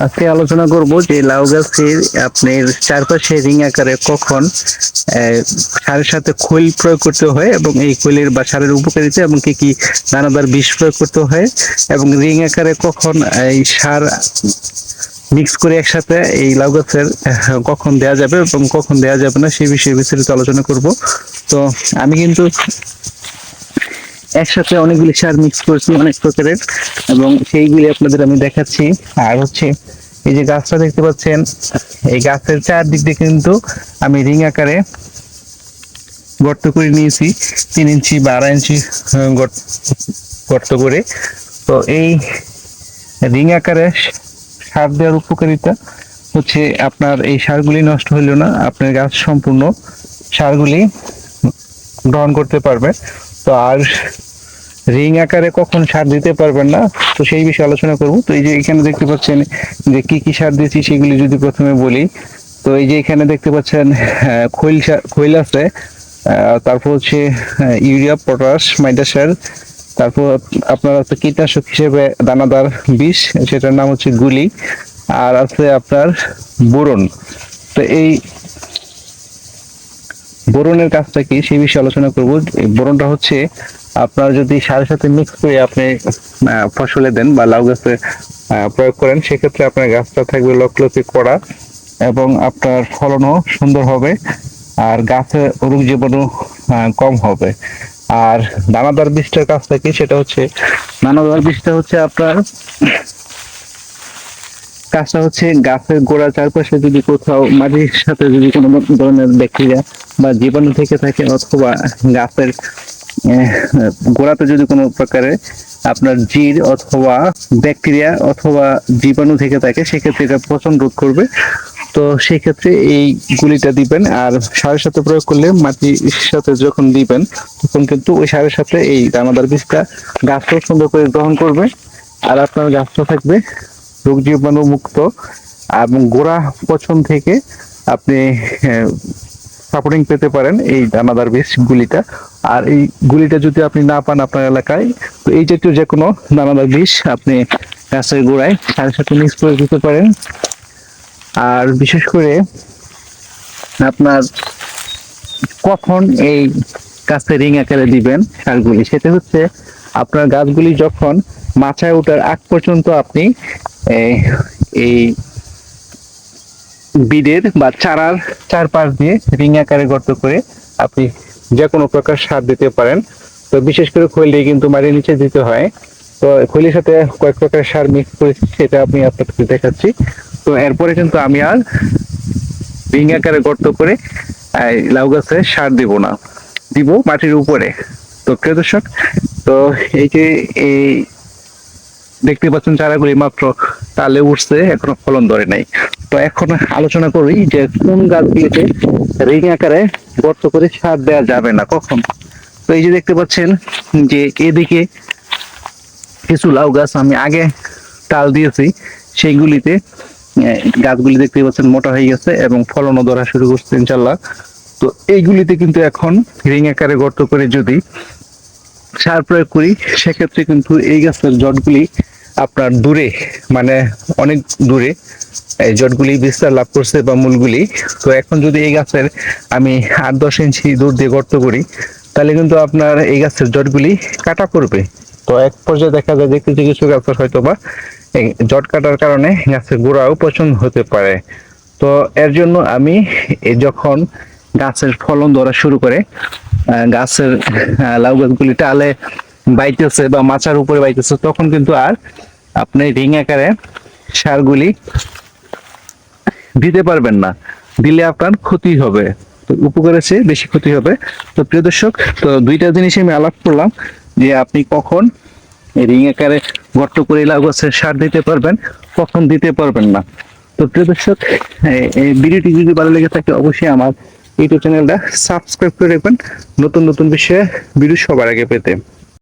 আজকে আলোচনা করব যে লাউ গাছের আপনার চারপাশে রিং আকারে কখন সারের সাথে খৈল প্রয়োগ করতে হয় এবং এই খৈলের বা সারের উপকারিতা এবং কি কি দানাদার বিষ প্রয়োগ করতে হয় এবং রিং আকারে কখন এই সার মিক্স করে একসাথে এই লাউ গাছের কখন দেয়া যাবে এবং কখন দেয়া যাবে না সেই বিষয়ে বিস্তারিত আলোচনা করব। তো আমি কিন্তু একসাথে অনেকগুলি সার মিক্স করেছি, অনেক প্রকারের। এবং সেইগুলি আপনাদের আমি দেখাচ্ছি। আর হচ্ছে, এই যে গাছটা দেখতে পাচ্ছেন, এই গাছের চারদিক দিয়ে কিন্তু আমি রিং আকারে গর্ত করে নিয়েছি, তিন ইঞ্চি বা আড়াই ইঞ্চি গর্ত করে। তো এই রিং আকারে সার দেওয়ার উপকারিতা হচ্ছে আপনার এই সারগুলি নষ্ট হইল না আপনার গাছ সম্পূর্ণ সারগুলি গ্রহণ করতে পারবে তো আর রিং আকারে কখন সার দিতে পারবেন না তো সেই বিষয়ে আলোচনা করব। তো এই যে এখানে দেখতে পাচ্ছেন যে কি কি সার দিয়েছি সেগুলি যদি প্রথমে বলি তো এই যে এখানে দেখতে পাচ্ছেন আহ, খৈল সার খৈল আছে তারপর হচ্ছে ইউরিয়া পটাশ মাইডা সার তারপর আপনার আছে কীটনাশক হিসেবে দানাদার বিষ সেটার নাম হচ্ছে গুলি আর আছে আপনার বোরন। তো এই বোরনের কাজটা কি সেই বিষয়ে আলোচনা করব। বোরনটা হচ্ছে আপনার যদি সারের সাথে মিক্স করে আপনি ফসলে দেন বা লাউ গাছে প্রয়োগ করেন, সেক্ষেত্রে আপনার গাছটা থাকবে লকলকে করা এবং আপনার ফলনও সুন্দর হবে আর গাছে রোগ জীবাণু কম হবে। আর দানাদার বীজটার কাজটা কি সেটা হচ্ছে, দানাদার বীজটা হচ্ছে আপনার কাজটা হচ্ছে গাছের গোড়ার চারপাশে যদি কোথাও মাটির সাথে যদি কোনো ধরনের ব্যাকটেরিয়া বা জীবাণু থেকে থাকে অথবা গাছের গোড়াতে যদি কোনো প্রকারে আপনার জির অথবা ব্যাকটেরিয়া অথবা জীবাণু থেকে থাকে, সেক্ষেত্রে এটা পচন রোধ করবে। তো সেক্ষেত্রে এই গুলিটা দিবেন আর সারের সাথে প্রয়োগ করলে মাটির সাথে যখন দিবেন, তখন কিন্তু ওই সারের সাথে এই দানাদার বীজটা গাছও সুন্দর করে গ্রহণ করবে। আর আপনার গাছটা থাকবে রোগ জীবাণু মুক্ত এবং গোড়া পছন থেকে আপনি সাপোর্টিং পেতে পারেন এই দানাদার বীজ গুলিটা। আর এই গুলিটা যদি আপনি না পান আপনার এলাকায়, তো এই জাতীয় যে কোনো দানাদার বীজ আপনি গাছের গোড়ায় সাথে সাথে মিক্স করে দিতে পারেন। আর বিশেষ করে আপনার কখন এই গাছে রিং আকারে দিবেন সারগুলি, সেটা হচ্ছে আপনার গাছগুলি যখন মাচায় ওঠার আগ পর্যন্ত আপনি এই বিডের বা চারার চারপাশ দিয়ে রিং আকারে গর্ত করে আপনি যে কোনো প্রকার সার দিতে পারেন। তো বিশেষ করে খৈল কিন্তু মাটির নিচে দিতে হয়। তো খৈলের সাথে কয়েক প্রকার সার মিক্স করেছি সেটা আমি আপনাকে দেখাচ্ছি। তো এরপরে কিন্তু আমি আর রিং আকারে গর্ত করে লাউ গাছে সার দিব না। দিব মাটির উপরে। তো প্রিয় দর্শক, তো এই যে এই দেখতে পাচ্ছেন চারাগুলি মাত্র তালে উঠছে, এখনও ফলন ধরে নাই। তো এখন আলোচনা করি যে কোন গাছগুলিতে রিং আকারে গর্ত করে সার দেওয়া যাবে না, কখন? তো এই যে দেখতে পাচ্ছেন যে এদিকে কিছু লাউ গাছ আমি আগে টাল দিয়েছি, সেইগুলিতে গাছগুলি দেখতে পাচ্ছেন মোটা হয়ে গেছে এবং ফলনও ধরা শুরু করছে ইনশাল্লাহ তো এইগুলিতে কিন্তু এখন রিং আকারে গর্ত করে যদি সার প্রয়োগ করি, সেক্ষেত্রে কিন্তু এই গাছের জটগুলি আপনার দূরে মানে অনেক দূরে, এই জটগুলি বিস্তার লাভ করছে বা মূলগুলি। তো এখন যদি এই গাছের আমি আট দশ ইঞ্চি দূর দিয়ে গর্ত করি, তাহলে কিন্তু আপনার এই গাছের জটগুলি কাটা পড়বে। তো এক পর্যায়ে দেখা যায় যে কিছু কিছু গাছের হয়তো বা জট কাটার কারণে গাছের গোড়াও পছন্দ হতে পারে। তো এর জন্য আমি যখন গাছের ফলন ধরা শুরু করে গাছের লাউ গাছগুলি টালে বাইতেছে বা মাচার উপরে বাইতেছে, তখন কিন্তু আর আপনি রিং আকারে সারগুলি দিতে পারবেন না। দিলে আপনার ক্ষতি হবে। তো উপকারের চেয়ে বেশি ক্ষতি হবে। তো প্রিয় দর্শক, তো দুইটা জিনিস আমি আলাপ করলাম যে আপনি কখন রিং আকারে গর্ত করে লাউ গাছের সার দিতে পারবেন, কখন দিতে পারবেন না। তো প্রিয় দর্শক ভিডিওটি যদি ভালো লেগে থাকে অবশ্যই আমার ইউটিউব চ্যানেলটা সাবস্ক্রাইব করে রাখবেন। নতুন নতুন বিষয়ে ভিডিও সবার আগে পেতে।